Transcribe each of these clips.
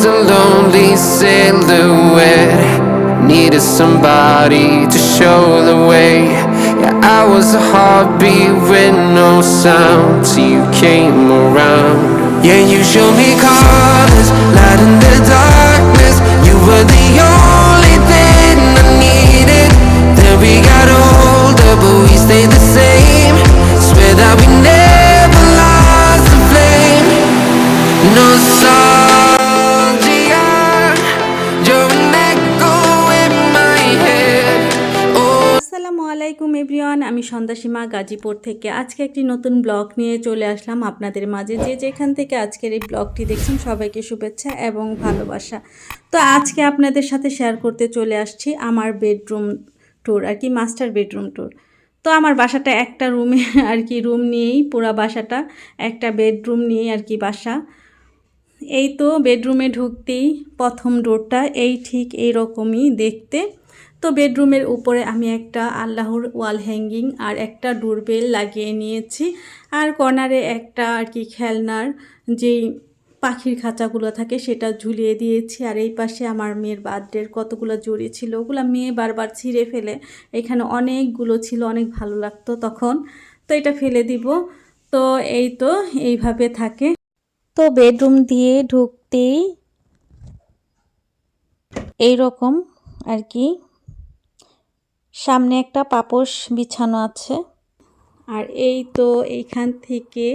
was a lonely silhouette. Needed somebody to show the way. Yeah, I was a heartbeat with no sound till you came around. Yeah, you showed me colors, light in the darkness. You were the only thing I needed. Then we got older, but we stayed the same. Swear that we never সন্ধ্যাসীমা Gazipur থেকে আজকে একটি নতুন blog নিয়ে চলে আসলাম আপনাদের মাঝে। যে যেখান থেকে আজকের এই ব্লগটি দেখছেন, সবাইকে শুভেচ্ছা এবং ভালোবাসা। তো আজকে আপনাদের সাথে শেয়ার করতে চলে আসছি আমার বেডরুম ট্যুর আর কি মাস্টার বেডরুম ট্যুর তো আমার বাসাটা একটা রুমে আর কি রুম নিয়েই, পুরা বাসাটা একটা বেডরুম নিয়েই আর কি বাসা। এই তো বেডরুমে ঢুকতেই প্রথম ডোরটা, এই ঠিক এই রকমই দেখতে। তো বেডরুমের উপরে আমি একটা আল্লাহর ওয়াল হ্যাঙ্গিং আর একটা ডোরবেল লাগিয়ে নিয়েছি। আর কর্নারে একটা আর কি খেলনার যেই পাখির খাঁচাগুলো থাকে সেটা ঝুলিয়ে দিয়েছি। আর এই পাশে আমার মেয়ের বার্থডের কতগুলো জড়ি ছিল, ওগুলো মেয়ে বারবার ছিঁড়ে ফেলে। এখানে অনেকগুলো ছিল, অনেক ভালো লাগতো তখন। তো এটা ফেলে দিব। তো এই তো, এইভাবে থাকে। তো বেডরুম দিয়ে ঢুকতেই এই রকম আর কি। সামনে একটা পাপোশ বিছানো আছে। আর এই তো এইখান থেকে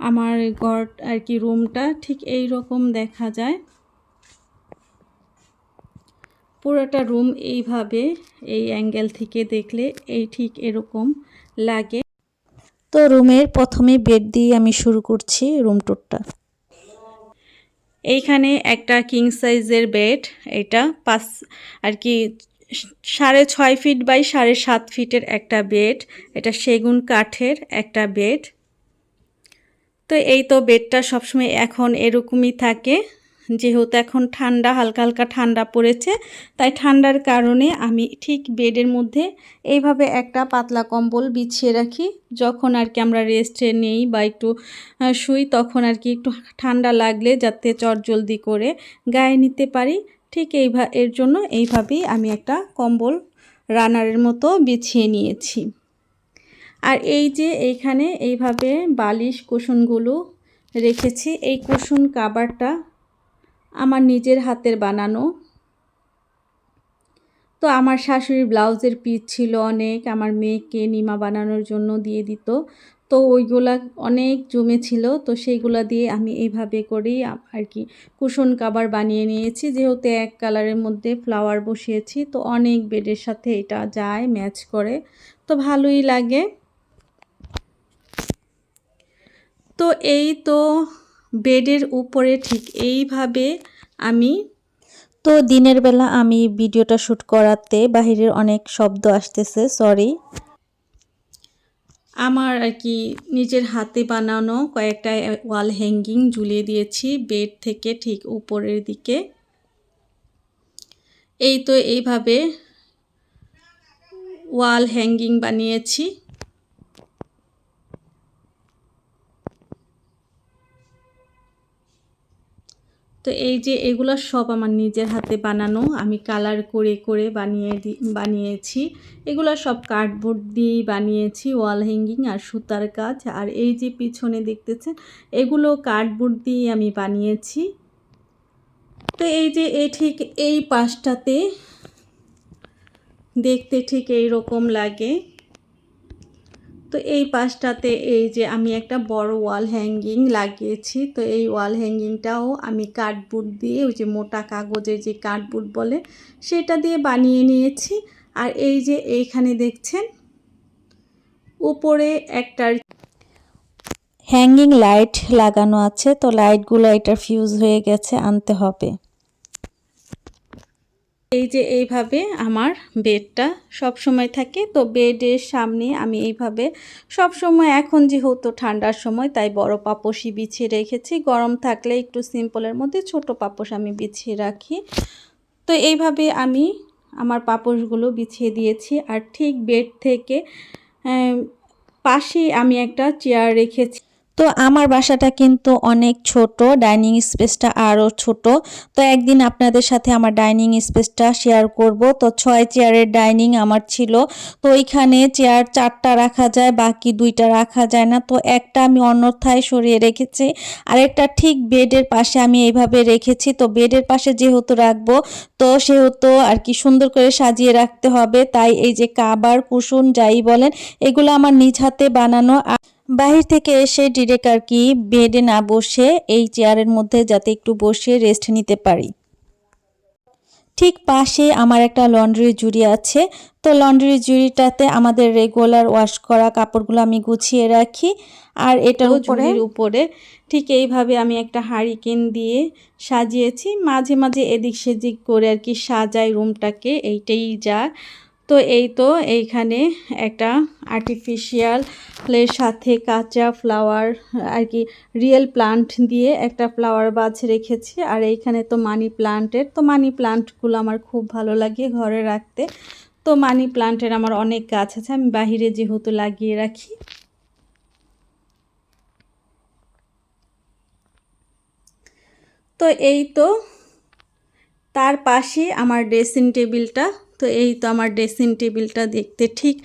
আমার ঘর আর কি রুমটা, ঠিক এই রকম দেখা যায়। পুরোটা রুম এইভাবে, এই অ্যাঙ্গেল থেকে দেখলে এই ঠিক এরকম লাগে। তো রুমের প্রথমে বেড দিয়ে আমি শুরু করছি রুম টুরটা। এইখানে একটা কিং সাইজের বেড এটা পাঁচ, আর কি সাড়ে ছয় ফিট বাই সাড়ে সাত ফিটের একটা বেড এটা সেগুন কাঠের একটা বেড তো এই তো বেডটা সবসময় এখন এরকমই থাকে। যেহেতু এখন ঠান্ডা, হালকা হালকা ঠান্ডা পড়েছে, তাই ঠান্ডার কারণে আমি ঠিক বেডের মধ্যে এইভাবে একটা পাতলা কম্বল বিছিয়ে রাখি। যখন আর কি আমরা রেস্টে নেই বা একটু শুই, তখন আর কি একটু ঠান্ডা লাগলে যাতে চটজলদি করে গায়ে নিতে পারি। ঠিক এইভা এর জন্য এইভাবেই আমি একটা কম্বল রানারের মতো বিছিয়ে নিয়েছি। আর এই যে এইখানে এইভাবে বালিশ, কুশনগুলো রেখেছি। এই কুশন কাবারটা আমার নিজের হাতের বানানো। তো আমার শাশুড়ির ব্লাউজের পিস ছিল অনেক, আমার মেয়েকে নিমা বানানোর জন্য দিয়ে দিত। তো ওইগুলা অনেক জমে ছিল, তো সেইগুলা দিয়ে আমি এইভাবে করেই আর কি কুশন কাবার বানিয়ে নিয়েছি। যেহেতু এক কালারের মধ্যে ফ্লাওয়ার বসিয়েছি, তো অনেক বেডের সাথে এটা যায়, ম্যাচ করে। তো ভালোই লাগে। তো এই তো বেডের উপরে ঠিক এইভাবে আমি তো দিনের বেলা আমি ভিডিওটা শ্যুট করাতে বাহিরের অনেক শব্দ আসতেছে সরি আমার আর কি নিজের হাতে বানানো কয়েকটা ওয়াল হ্যাঙ্গিং ঝুলিয়ে দিয়েছি বেড থেকে ঠিক উপরের দিকে। এই তো এইভাবে ওয়াল হ্যাঙ্গিং বানিয়েছি। তো এই যে এগুলো সব আমার নিজের হাতে বানানো, আমি কালার করে করে বানিয়ে বানিয়েছি। এগুলো সব কার্ডবোর্ড দিয়েই বানিয়েছি ওয়াল হ্যাঙ্গিং আর সুতার কাজ। আর এই যে পিছনে দেখতেছেন, এগুলো কার্ডবোর্ড দিয়ে আমি বানিয়েছি। তো এই যে এই ঠিক এই পাশটাতে দেখতে ঠিক এই রকম লাগে। তো এই পাশটাতে এই যে আমি একটা বড় ওয়াল হ্যাঙ্গিং লাগিয়েছি, তো এই ওয়াল হ্যাঙ্গিংটাও আমি কার্ডবোর্ড দিয়ে, ওই যে মোটা কাগজের যে কার্ডবোর্ড বলে, সেটা দিয়ে বানিয়ে নিয়েছি। আর এই যে এইখানে দেখছেন, উপরে একটা হ্যাঙ্গিং লাইট লাগানো আছে, তো লাইটগুলো এটার ফিউজ হয়ে গেছে, আনতে হবে। এই যে এইভাবে আমার বেডটা সব সময় থাকে, তো বেডের সামনে আমি এইভাবে সব সময়, এখন যেহেতু ঠান্ডার সময়, তাই বড় পাপোশই বিছিয়ে রেখেছি। গরম থাকলে একটু সিম্পলের মধ্যে ছোট পাপোশ আমি বিছিয়ে রাখি। তো এইভাবে আমি আমার পাপোশগুলো বিছিয়ে দিয়েছি। আর ঠিক বেড থেকে পাশেই আমি একটা চেয়ার রেখেছি। তো আমার বাসাটা কিন্তু অনেক ছোট, ডাইনিং স্পেসটা আরও ছোট। তো একদিন আপনাদের সাথে আমার ডাইনিং স্পেসটা শেয়ার করব। তো ছয় চেয়ারের ডাইনিং আমার ছিল। তো ওইখানে চেয়ার চারটা রাখা যায়, বাকি দুইটা রাখা যায় না। তো একটা আমি অন্যথায় সরিয়ে রেখেছি। আরেকটা ঠিক বেডের পাশে আমি এইভাবে রেখেছি। তো বেডের পাশে যেহেতু রাখব, তো সেহেতু আর কি সুন্দর করে সাজিয়ে রাখতে হবে। তাই এই যে কাবার কুসুন যাই বলেন, এগুলো আমার নিজ হাতে বানানো। আর বাহির থেকে এসে ডিরেক্ট আর কি বেডে না বসে এই চেয়ারের মধ্যে যাতে একটু বসে রেস্ট নিতে পারি। ঠিক পাশে আমার একটা লন্ড্রি জুড়ি আছে। তো লন্ড্রি জুড়িটাতে আমাদের রেগুলার ওয়াশ করা কাপড়গুলো আমি গুছিয়ে রাখি। আর এটার উপরে উপরে ঠিক এইভাবে আমি একটা হারিকেন দিয়ে সাজিয়েছি। মাঝে মাঝে এদিক সেদিক করে আর কি সাজাই রুমটাকে এইটাই যা। তো এই তো এইখানে একটা আর্টিফিশিয়ালের সাথে কাঁচা ফ্লাওয়ার আর কি রিয়েল প্লান্ট দিয়ে একটা ফ্লাওয়ার বাজ রেখেছি। আর এইখানে তো মানি প্লান্টের তো মানি প্লান্টগুলো আমার খুব ভালো লাগে ঘরে রাখতে। তো মানি প্লান্টের আমার অনেক গাছ আছে, আমি বাহিরে যেহেতু লাগিয়ে রাখি। তো এই তো তার পাশে আমার ড্রেসিং টেবিলটা তো এই তো আমার ড্রেসিং টেবিলটা দেখতে ঠিক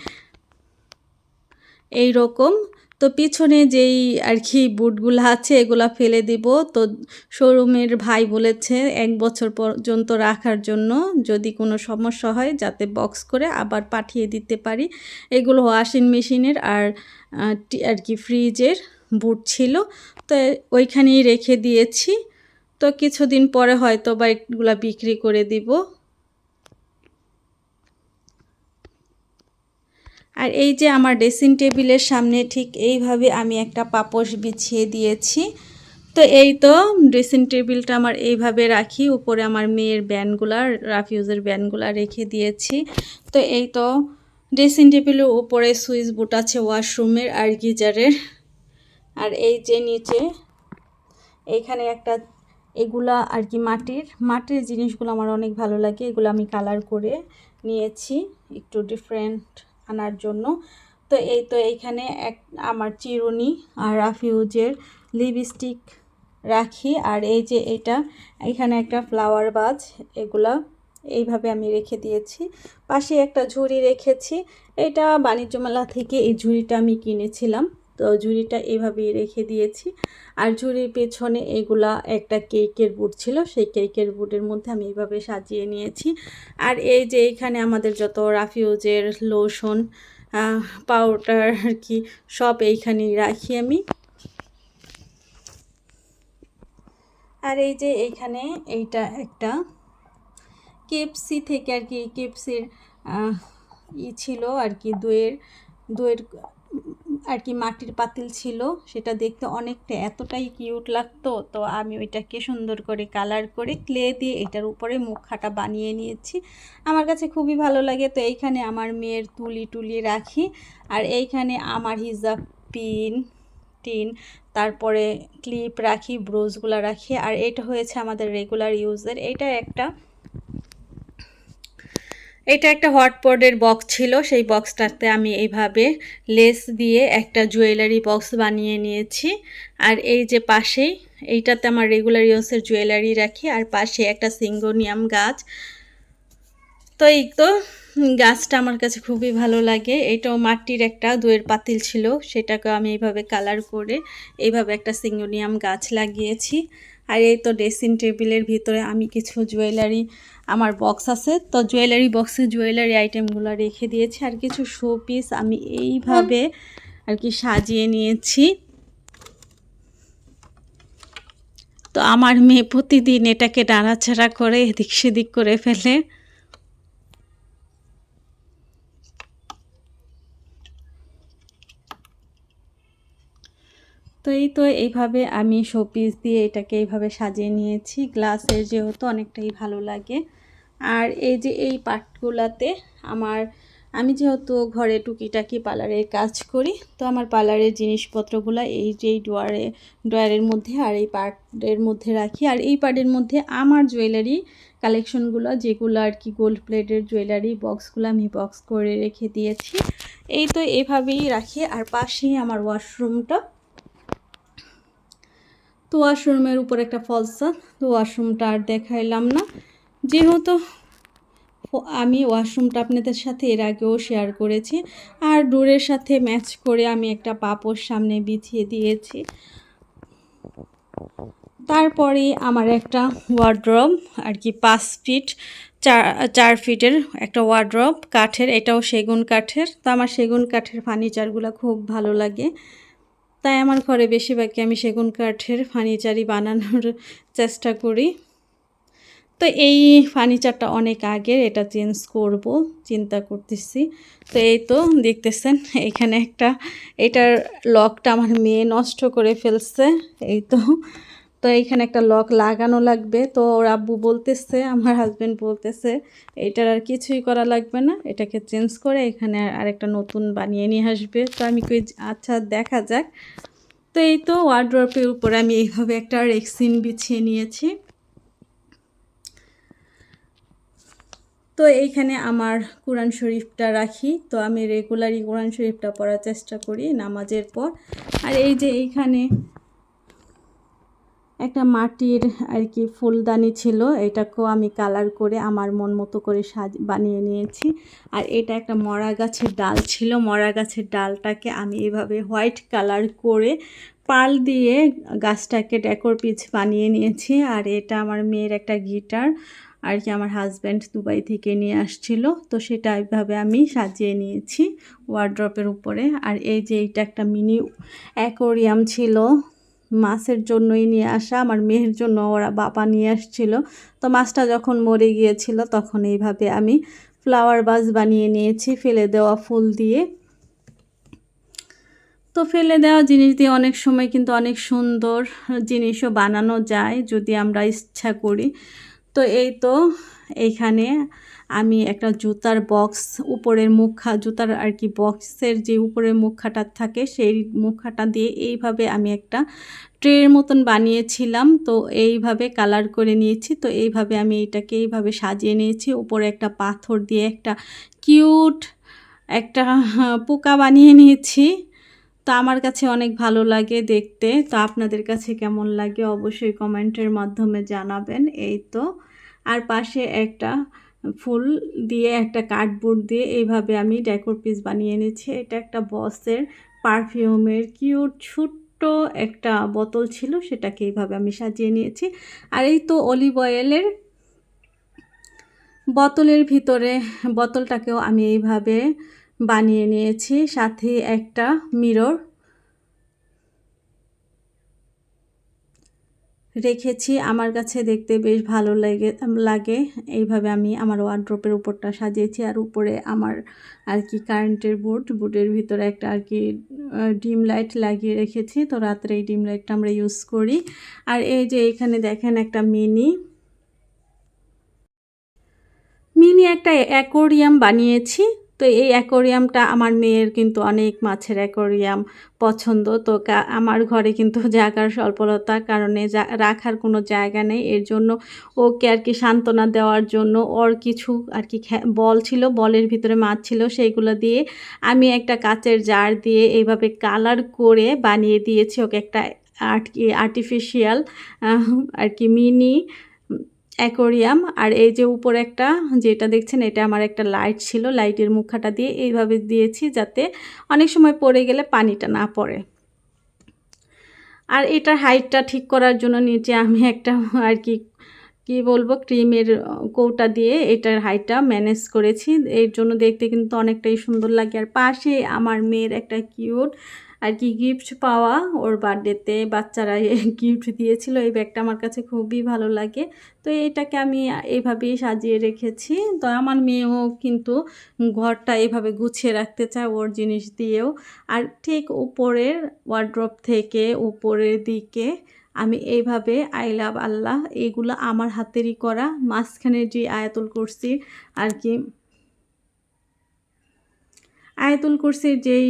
এই রকম তো পিছনে যেই আর কি বুটগুলো আছে, এগুলা ফেলে দিব। তো শোরুমের ভাই বলেছে, এক বছর পর্যন্ত রাখার জন্য যদি কোনো সমস্যা হয়, যাতে বক্স করে আবার পাঠিয়ে দিতে পারি। এগুলো ওয়াশিং মেশিনের আর আর কি ফ্রিজের বুট ছিল। তো ওইখানেই রেখে দিয়েছি। তো কিছুদিন পরে হয়তো বা এগুলা বিক্রি করে দিব। আর এই যে আমার ড্রেসিং টেবিলের সামনে ঠিক এইভাবে আমি একটা পাপোশ বিছিয়ে দিয়েছি। তো এই তো ড্রেসিং টেবিলটা আমার এইভাবে রাখি, উপরে আমার মেয়ের ব্যানগুলা রাফিউজের ব্যানগুলা রেখে দিয়েছি। তো এই তো ড্রেসিং টেবিলের উপরে সুইচ বুট আছে ওয়াশরুমের আর গিজারের। আর এই যে নিচে এইখানে একটা এগুলা আর কি মাটির মাটির জিনিসগুলো আমার অনেক ভালো লাগে। এগুলো আমি কালার করে নিয়েছি, একটু ডিফারেন্ট আনার জন্য। তো এই তো এইখানে এক আমার চিরুনি আর রাফিউজের লিপস্টিক রাখি। আর এই যে এটা, এখানে একটা ফ্লাওয়ার বাজ এগুলা এইভাবে আমি রেখে দিয়েছি। পাশে একটা ঝুড়ি রেখেছি। এটা বাণিজ্য মেলা থেকে এই ঝুড়িটা আমি কিনেছিলাম। তো ঝুড়িটা এভাবেই রেখে দিয়েছি। আর ঝুড়ির পেছনে এগুলা একটা কেকের বুট ছিল, সেই কেকের বুটের মধ্যে আমি এইভাবে সাজিয়ে নিয়েছি। আর এই যে এখানে আমাদের যত রাফিউজের লোশন পাউডার আর কি, সব এইখানেই রাখি আমি। আর এই যে এইখানে এইটা একটা কেপসি থেকে আর কি, কেপসির ই ছিল আর কি, দইয়ের দইয়ের আর কি মাটির পাতিল ছিল, সেটা দেখতে অনেকটা এতটাই কিউট লাগতো, তো আমি ওইটাকে সুন্দর করে কালার করে ক্লে দিয়ে এটার উপরে মুখাটা বানিয়ে নিয়েছি। আমার কাছে খুবই ভালো লাগে, তো এইখানে আমার মেয়ের তুলি টুলি রাখি, আর এইখানে আমার হিজাব পিন টিন তারপরে ক্লিপ রাখি ব্রোজগুলো রাখি, আর এটা হয়েছে আমাদের রেগুলার ইউজের এটা একটা এটা একটা হটপটের বক্স ছিল, সেই বক্সটাতে আমি এইভাবে লেস দিয়ে একটা জুয়েলারি বক্স বানিয়ে নিয়েছি। আর এই যে পাশেই, এইটাতে আমার রেগুলার ইউসের জুয়েলারি রাখি, আর পাশে একটা সিঙ্গোনিয়াম গাছ। তো এই তো, গাছটা আমার কাছে খুবই ভালো লাগে। এটাও মাটির একটা দইয়ের পাতিল ছিল সেটাকে আমি এইভাবে কালার করে এইভাবে একটা সিঙ্গোনিয়াম গাছ লাগিয়েছি। আর এই তো ড্রেসিং টেবিলের ভিতরে আমি কিছু জুয়েলারি, আমার বক্স আছে। তো জুয়েলারি বক্সে জুয়েলারি আইটেমগুলো রেখে দিয়েছি। আর কিছু শো পিস আমি এইভাবে আর কি সাজিয়ে নিয়েছি। তো আমার মেয়ে প্রতিদিন এটাকে নাড়াচাড়া করে এদিক সেদিক করে ফেলে। তো এই তো এইভাবে আমি শোপিস দিয়ে এটাকে এইভাবে সাজিয়ে নিয়েছি। গ্লাসের যেহেতু অনেকটাই ভালো লাগে। আর এই যে এই পার্টগুলাতে আমার, আমি যেহেতু ঘরে টুকিটাকি পার্লারের কাজ করি, তো আমার পার্লারের জিনিসপত্রগুলো এই যে এই ডোয়ারে ড্রয়ারের মধ্যে আর এই পার্টের মধ্যে রাখি। আর এই পার্টের মধ্যে আমার জুয়েলারি কালেকশনগুলো, যেগুলো আর কি গোল্ড প্লেটের জুয়েলারি বক্সগুলো আমি বক্স করে রেখে দিয়েছি। এই তো এভাবেই রাখি। আর পাশেই আমার ওয়াশরুমটা তো ওয়াশরুমের উপর একটা ফলসা তো ওয়াশরুমটা আর দেখাইলাম না। যেহেতু আমি ওয়াশরুমটা আপনাদের সাথে এর আগেও শেয়ার করেছি, আর ডোরের সাথে ম্যাচ করে আমি একটা পাপোর সামনে বিছিয়ে দিয়েছি। তারপরে আমার একটা ওয়ার্ড্রব আর কি পাঁচ ফিট চার চার ফিটের একটা ওয়ার্ড্রব কাঠের, এটাও সেগুন কাঠের। তো আমার সেগুন কাঠের ফার্নিচারগুলো খুব ভালো লাগে। তাই আমার ঘরে বেশিরভাগই আমি সেগুন কাঠের ফার্নিচারই বানানোর চেষ্টা করি। তো এই ফার্নিচারটা অনেক আগের, এটা চেঞ্জ করব, চিন্তা করতেছি। তো এই তো দেখতেছেন, এখানে একটা, এটার লকটা আমার মেয়ে নষ্ট করে ফেলছে। এই তো তো এইখানে একটা লক লাগানো লাগবে। তো ওর আব্বু বলতেছে, আমার হাজব্যান্ড বলতেছে, এটার আর কিছুই করা লাগবে না, এটাকে চেঞ্জ করে এখানে আরেকটা নতুন বানিয়ে নিয়ে আসবে। তো আমি কই আচ্ছা দেখা যাক। তো এই তো ওয়ার্ড্রপের উপরে আমি এইভাবে একটা রেক্সিন বিছিয়ে নিয়েছি। তো এইখানে আমার কোরআন শরীফটা রাখি। তো আমি রেগুলারই কোরআন শরীফটা পড়ার চেষ্টা করি নামাজের পর। আর এই যে এইখানে একটা মাটির আর কি ফুলদানি ছিল, এটাকেও আমি কালার করে আমার মন মতো করে সাজ, বানিয়ে নিয়েছি। আর এটা একটা মরা গাছের ডাল ছিল, মরা গাছের ডালটাকে আমি এভাবে হোয়াইট কালার করে পাল দিয়ে গাছটাকে ডেকোর পিচ বানিয়ে নিয়েছি। আর এটা আমার মেয়ের একটা গিটার আর কি আমার হাজব্যান্ড দুবাই থেকে নিয়ে আসছিল। তো সেটা এইভাবে আমি সাজিয়ে নিয়েছি ওয়ার্ড্রপের উপরে। আর এই যে এইটা একটা মিনি অ্যাকোরিয়াম ছিল মাছের জন্যই নিয়ে আসা, আমার মেয়ের জন্য ওরা বাবা নিয়ে আসছিল। তো মাছটা যখন মরে গিয়েছিল তখন এইভাবে আমি ফ্লাওয়ার বাস বানিয়ে নিয়েছি, ফেলে দেওয়া ফুল দিয়ে। তো ফেলে দেওয়া জিনিস দিয়ে অনেক সময় কিন্তু অনেক সুন্দর জিনিসও বানানো যায় যদি আমরা ইচ্ছা করি। তো এই তো এইখানে আমি একটা জুতার বক্স উপরের মুখা, জুতার আর কি বক্সের যে উপরের মুখাটা থাকে সেই মুখাটা দিয়ে এইভাবে আমি একটা ট্রের মতন বানিয়েছিলাম। তো এইভাবে কালার করে নিয়েছি। তো এইভাবে আমি এটাকে এইভাবে সাজিয়ে নিয়েছি। উপরে একটা পাথর দিয়ে একটা কিউট একটা পোকা বানিয়ে নিয়েছি। তো আমার কাছে অনেক ভালো লাগে দেখতে। তো আপনাদের কাছে কেমন লাগে অবশ্যই কমেন্টের মাধ্যমে জানাবেন। এই তো। আর পাশে একটা ফুল দিয়ে একটা কার্ডবোর্ড দিয়ে এইভাবে আমি ডেকোর পিস বানিয়ে এনেছি। এটা একটা বসের পারফিউমের কিউট ছোট্ট একটা বোতল ছিল, সেটাকে এইভাবে আমি সাজিয়ে নিয়েছি। আর এই তো অলিভ অয়েলের বোতলের ভিতরে বোতলটাকেও আমি এইভাবে বানিয়ে নিয়েছি। সাথে একটা মিরর রেখেছি। আমার কাছে দেখতে বেশ ভালো লাগে লাগে। এইভাবে আমি আমার ওয়ার্ড্রপের উপরটা সাজিয়েছি আর উপরে আমার আর কি কারেন্টের বোর্ড বোর্ডের ভিতরে একটা আর কি ডিম লাইট লাগিয়ে রেখেছি। তো রাত্রে এই ডিম লাইটটা আমরা ইউজ করি। আর এই যে এখানে দেখেন একটা মিনি মিনি একটা অ্যাকোরিয়াম বানিয়েছি। তো এই অ্যাকোরিয়ামটা আমার মেয়ের কিন্তু অনেক মাছের অ্যাকোরিয়াম পছন্দ। তো আমার ঘরে কিন্তু জায়গার স্বল্পতার কারণে রাখার কোনো জায়গা নেই। এর জন্য ওকে আর কি সান্ত্বনা দেওয়ার জন্য ওর কিছু আর কি বল ছিল, বলের ভিতরে মাছ ছিল, সেইগুলো দিয়ে আমি একটা কাচের জার দিয়ে এইভাবে কালার করে বানিয়ে দিয়েছি। ওকে একটা আর্ট, আর্টিফিশিয়াল আর কি মিনি অ্যাকোরিয়াম আর এই যে উপরে একটা, যেটা দেখছেন, এটা আমার একটা লাইট ছিল, লাইটের মুখাটা দিয়ে এইভাবে দিয়েছি যাতে অনেক সময় পড়ে গেলে পানিটা না পড়ে। আর এটার হাইটটা ঠিক করার জন্য নিচে আমি একটা আর কি কি বলব, ক্রিমের কৌটা দিয়ে এটার হাইটটা ম্যানেজ করেছি। এর জন্য দেখতে কিন্তু অনেকটাই সুন্দর লাগে। আর পাশে আমার মেয়ের একটা কিউট আর কি গিফট পাওয়া ওর বার্থডেতে বাচ্চারা গিফট দিয়েছিল। এই ব্যাগটা আমার কাছে খুবই ভালো লাগে। তো এটাকে আমি এইভাবেই সাজিয়ে রেখেছি। তো আমার মেয়েও কিন্তু ঘরটা এভাবে গুছিয়ে রাখতে চায় ওর জিনিস দিয়েও। আর ঠিক উপরের ওয়ার্ড্রপ থেকে উপরের দিকে আমি এইভাবে আই লাভ আল্লাহ এইগুলো আমার হাতেরই করা। মাঝখানে যে আয়াতুল কুরসি আর কি, আয়াতুল কুরসির যেই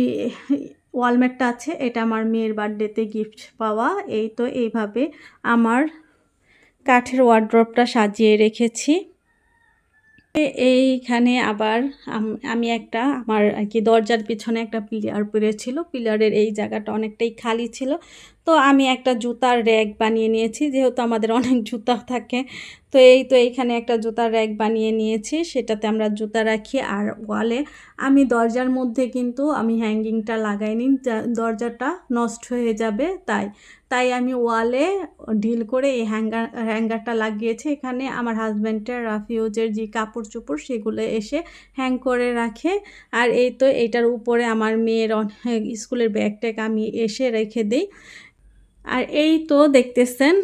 ওয়ালমেটটা আছে, এটা আমার মেয়ের বার্থডেতে গিফট পাওয়া। এই তো এইভাবে আমার কাঠের ওয়ার্ড্রপটা সাজিয়ে রেখেছি। এইখানে আবার আমি একটা আমার আর কি দরজার পিছনে একটা পিলার পড়েছিল। পিলারের এই জায়গাটা অনেকটাই খালি ছিল। তো আমি একটা জুতার র্যাক বানিয়ে নিয়েছি, যেহেতু আমাদের অনেক জুতা থাকে। তো এই তো এইখানে একটা জুতার র্যাক বানিয়ে নিয়েছি, সেটাতে আমরা জুতা রাখি আর ওয়ালে আমি দরজার মধ্যে কিন্তু আমি হ্যাঙ্গিংটা লাগাইনি দরজাটা নষ্ট হয়ে যাবে, তাই। আমি ওয়ালে ঢিল করে এই হ্যাঙ্গার, হ্যাঙ্গারটা লাগিয়েছি। এখানে আমার হাজব্যান্ডের, রাফিউজের যে কাপড় চোপড় সেগুলো এসে হ্যাং করে রাখে। আর এই তো এটার উপরে আমার মেয়ের অনেক স্কুলের ব্যাগ ট্যাগ আমি এসে রেখে দিই। আর এই তো দেখতেছেন,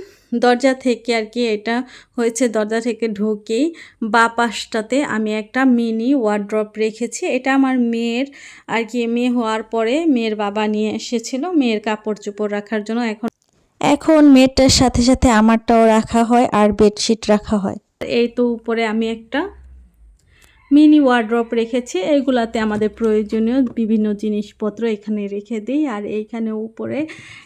দরজা থেকে আর কি এটা হয়েছে, দরজা থেকে ঢুকেই বা পাশটাতে আমি একটা মিনি ওয়ার্ড্রপ রেখেছি। এটা আমার মেয়ের আর কি, মেয়ে হওয়ার পরে মেয়ের বাবা নিয়ে এসেছিল, মেয়ের কাপড় চোপড় রাখার জন্য। এখন এখন মেয়েটার সাথে সাথে আমারটাও রাখা হয় আর বেডশিট রাখা হয়। এই তো উপরে আমি একটা মিনি ওয়ার্ড্রপ রেখেছি। এইগুলাতে আমাদের প্রয়োজনীয় বিভিন্ন জিনিসপত্র এখানে রেখে দিই। আর এইখানে উপরে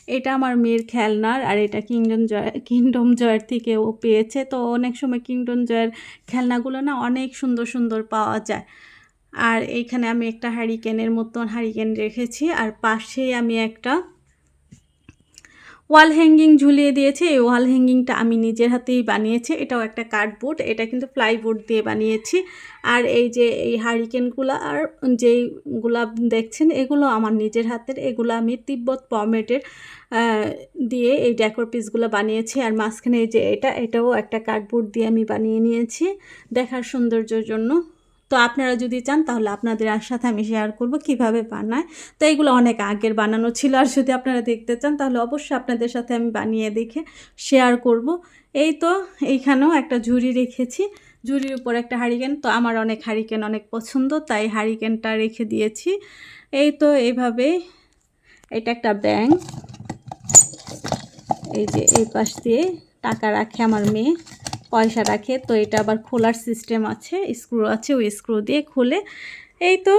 এটা আমার মেয়ের খেলনার আর এটা কিংডম জয় কিংডম জয়ের থেকে ও পেয়েছে। তো অনেক সময় কিংডম জয়ের খেলনাগুলো না অনেক সুন্দর সুন্দর পাওয়া যায়। আর এইখানে আমি একটা হারিকেনের মতন হারিকেন রেখেছি। আর পাশেই আমি একটা ওয়াল হ্যাঙ্গিং ঝুলিয়ে দিয়েছে। এই ওয়াল হ্যাঙ্গিংটা আমি নিজের হাতেই বানিয়েছি। এটাও একটা কার্ডবোর্ড। এটা কিন্তু প্লাইবোর্ড দিয়ে বানিয়েছি। আর এই যে এই হারিকেনগুলো আর যেইগুলা দেখছেন, এগুলো আমার নিজের হাতের। এগুলো আমি তিব্বত পমেটের দিয়ে এই ডেকোর পিসগুলো বানিয়েছি। আর মাঝখানে এই যে এটা, এটাও একটা কার্ডবোর্ড দিয়ে আমি বানিয়ে নিয়েছি দেখার সৌন্দর্যের জন্য। তো আপনারা যদি চান, তাহলে আপনাদের সাথে আমি শেয়ার করব কীভাবে বানায়। তো এইগুলো অনেক আগের বানানো ছিল, আর যদি আপনারা দেখতে চান, তাহলে অবশ্যই আপনাদের সাথে আমি বানিয়ে দেখে শেয়ার করব। এই তো, এইখানেও একটা ঝুড়ি রেখেছি। ঝুড়ির উপর একটা হারিকেন, তো আমার অনেক হারিকেন অনেক পছন্দ, তাই হারিকেনটা রেখে দিয়েছি। এই তো এইভাবে এটা একটা ব্যাংক এই যে, এই পাশ দিয়ে টাকা রাখে আমার মেয়ে। পয়সা রাখে। তো এটা আবার খোলার সিস্টেম আছে স্ক্রু আছে, ওই স্ক্রু দিয়ে খুলে এই তো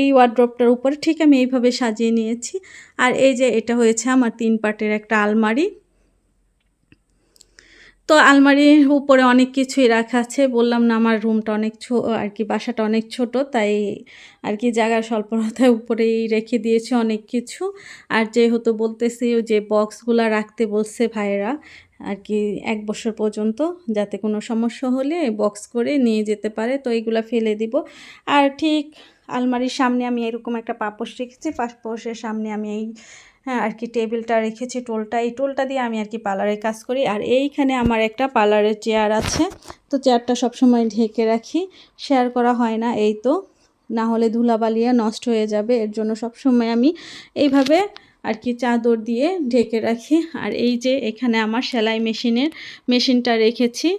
এই ওয়ার্ড্রপটার উপরে ঠিক আমি এইভাবে সাজিয়ে নিয়েছি। আর এই যে এটা হয়েছে আমার তিন পার্টের একটা আলমারি। তো আলমারির উপরে অনেক কিছুই রাখা আছে। বললাম না আমার রুমটা অনেক ছো, আর কি বাসাটা অনেক ছোট, তাই আর কি জায়গার স্বল্পতায় উপরেই রেখে দিয়েছে অনেক কিছু। আর যেহেতু বলতেছি যে বক্সগুলো রাখতে বলছে ভাইয়েরা আর কি এক বছর পর্যন্ত যাতে কোনো সমস্যা হলে বক্স করে নিয়ে যেতে পারে। তো এইগুলো ফেলে দিব। আর ঠিক আলমারির সামনে আমি এরকম একটা পাপোশ রেখেছি। পাপোশের সামনে আমি এই হ্যাঁ আর কি টেবিলটা রেখেছি টোলটা। এই টোলটা দিয়ে আমি আর কি পার্লারে কাজ করি। আর এইখানে আমার একটা পার্লারের চেয়ার আছে। তো চেয়ারটা সবসময় ঢেকে রাখি। শেয়ার করা হয় না এই তো। না হলে ধুলাবালিয়া নষ্ট হয়ে যাবে। এর জন্য সবসময় আমি এইভাবে আর কি চাদর দিয়ে ঢেকে রাখি। আর এই যে এখানে আমার সেলাই মেশিনের, মেশিনটা রেখেছি।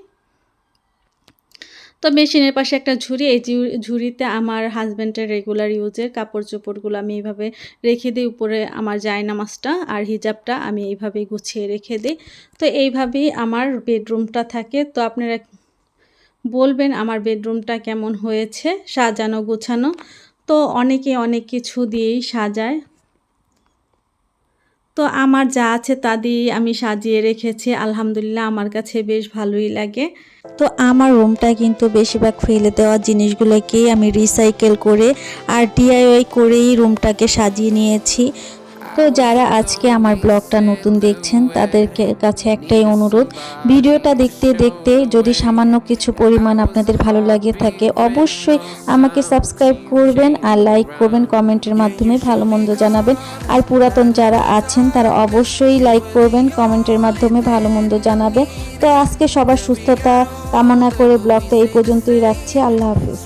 তো মেশিনের পাশে একটা ঝুড়ি, এই ঝুড়িতে আমার হাজব্যান্ডের রেগুলার ইউজের কাপড় চোপড়গুলো আমি এইভাবে রেখে দিই। উপরে আমার জায়নামাজটা আর হিজাবটা আমি এইভাবে গুছিয়ে রেখে দিই। তো এইভাবেই আমার বেডরুমটা থাকে। তো আপনারা বলবেন আমার বেডরুমটা কেমন হয়েছে? সাজানো, গোছানো। তো অনেকে অনেক কিছু দিয়েই সাজায়। তো আমার যা আছে তা দিয়ে আমি সাজিয়ে রেখেছি। আলহামদুলিল্লাহ আমার কাছে বেশ ভালোই লাগে। তো আমার রুমটা কিন্তু বেশিরভাগ ফেলে দেওয়া জিনিসগুলোকেই আমি রিসাইকেল করে আর ডিআইওয়াই করেই রুমটাকে সাজিয়ে নিয়েছি। তো যারা আজকে আমার ব্লগটা নতুন দেখছেন, তাদেরকে কাছে একটাই অনুরোধ, ভিডিওটা দেখতে দেখতে যদি সামান্য কিছু পরিমাণ আপনাদের ভালো লাগে থাকে, অবশ্যই আমাকে সাবস্ক্রাইব করবেন আর লাইক করবেন, কমেন্টের মাধ্যমে ভালো মন্দ জানাবেন। আর পুরাতন যারা আছেন, তারা অবশ্যই লাইক করবেন, কমেন্টের মাধ্যমে ভালো মন্দ জানাবেন। তো আজকে সবার সুস্থতা কামনা করে ব্লগটা এই পর্যন্তই রাখছি, আল্লাহ হাফিজ।